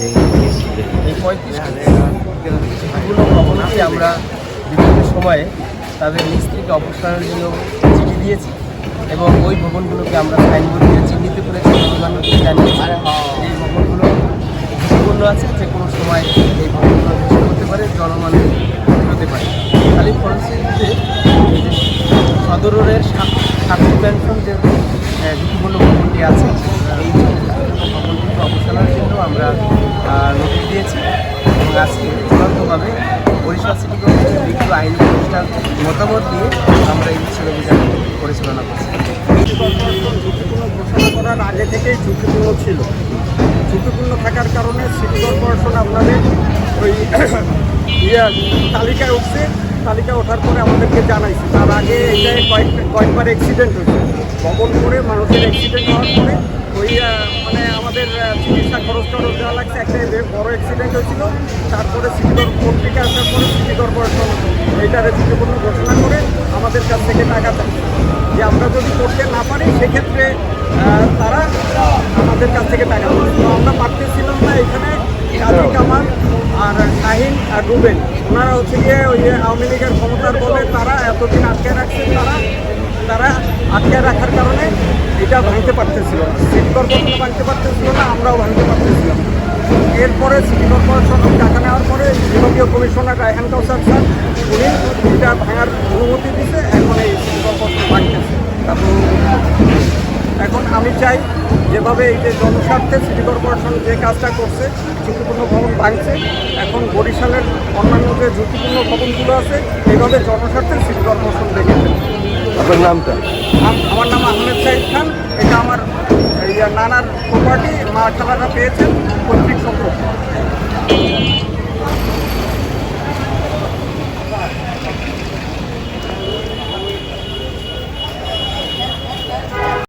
এই পঁয়ত্রিশগুলো ভবনকে আমরা বিভিন্ন সময়ে তাদের মিস্ত্রিকে অপসারণের জন্য চিঠি দিয়েছি এবং ওই ভবনগুলোকে আমরা সাইনবোর্ড দিয়ে চিহ্নিত করেছি অন্যান্যকে জানিয়েছি এই ভবনগুলো ঝুঁকিপূর্ণ আছে যে কোনো সময় এই ভবনগুলো হতে পারে জনমানের হতে পারে। খালি ফলশ্রুতিতে এই যে সদর সাক্ষী ম্যানশন যে ঝুঁকিপূর্ণ ভবনটি আছে এই ভবনটিকে অবসানের জন্য আমরা নোটিশ দিয়েছি। এবং আজকে চূড়ান্তভাবে বরিশাল সিটি কর্পোরেশনের বিজ্ঞ আইন প্রতিষ্ঠান মতামত দিয়ে আমরা এই বিচ্ছেদ অভিযান পরিচালনা করছি। কর্পোরেশন ঝুঁকিপূর্ণ ঘোষণা করার আগে থেকেই ঝুঁকিপূর্ণ ছিল। ঝুঁকিপূর্ণ থাকার কারণে সিটি কর্পোরেশন আপনাদের ওই ইয়ে তালিকায় উঠছে। তালিকায় ওঠার পরে আমাদেরকে জানাইছে। তার আগে এটাই কয়েক কয়েকবার অ্যাক্সিডেন্ট হয়েছে। ভবন করে মানুষের অ্যাক্সিডেন্ট হওয়ার পরে ওই চিকিৎসা খরচ টরচ দেওয়া লাগছে একটা বড় অ্যাক্সিডেন্ট হয়েছিল তারপরে সিটি কর্পোরেশন আসার পরে সিটি কর্পোরেশন এইটারে ঝুঁকিপূর্ণ ঘোষণা করে আমাদের কাছ থেকে টাকা চাইছে যে আমরা যদি করতে না পারি সেক্ষেত্রে তারা আমাদের কাছ থেকে টাকা তো আমরা পারতেছিলাম না এখানে কাজী কামাল আর শাহিন আর রুবেন ওনারা হচ্ছে গিয়ে ওই যে আওয়ামী লীগের ক্ষমতার বলে তারা এতদিন আটকে রাখছেন তারা তারা আটকে রাখার কারণে এটা ভাঙতে পারতেছিল না। সিটি কর্পোরেশন ভাঙতে পারতেছিল না আমরাও ভাঙতে পারতেছিলাম এরপরে সিটি কর্পোরেশন টাকা নেওয়ার পরে বিভাগীয় কমিশনার রায়হান কাউসার স্যার উনি এটা ভাঙার অনুমতি দিতে এখন এই সিটি কর্পোরেশন ভাঙতেছে। এখন আমি চাই যেভাবে এই যে জনস্বার্থে সিটি কর্পোরেশন যে কাজটা করছে ঝুঁকিপূর্ণ ভবন ভাঙছে এখন বরিশালের অন্যান্য যে ঝুঁকিপূর্ণ ভবনগুলো আছে এইভাবে জনস্বার্থে সিটি কর্পোরেশন দেখেছে আপনার নামটা? আমার নাম আহমেদ সাইদ খান এটা আমার নানার প্রপার্টি মা খালারা পেয়েছেন পৈতৃক সম্পর্ক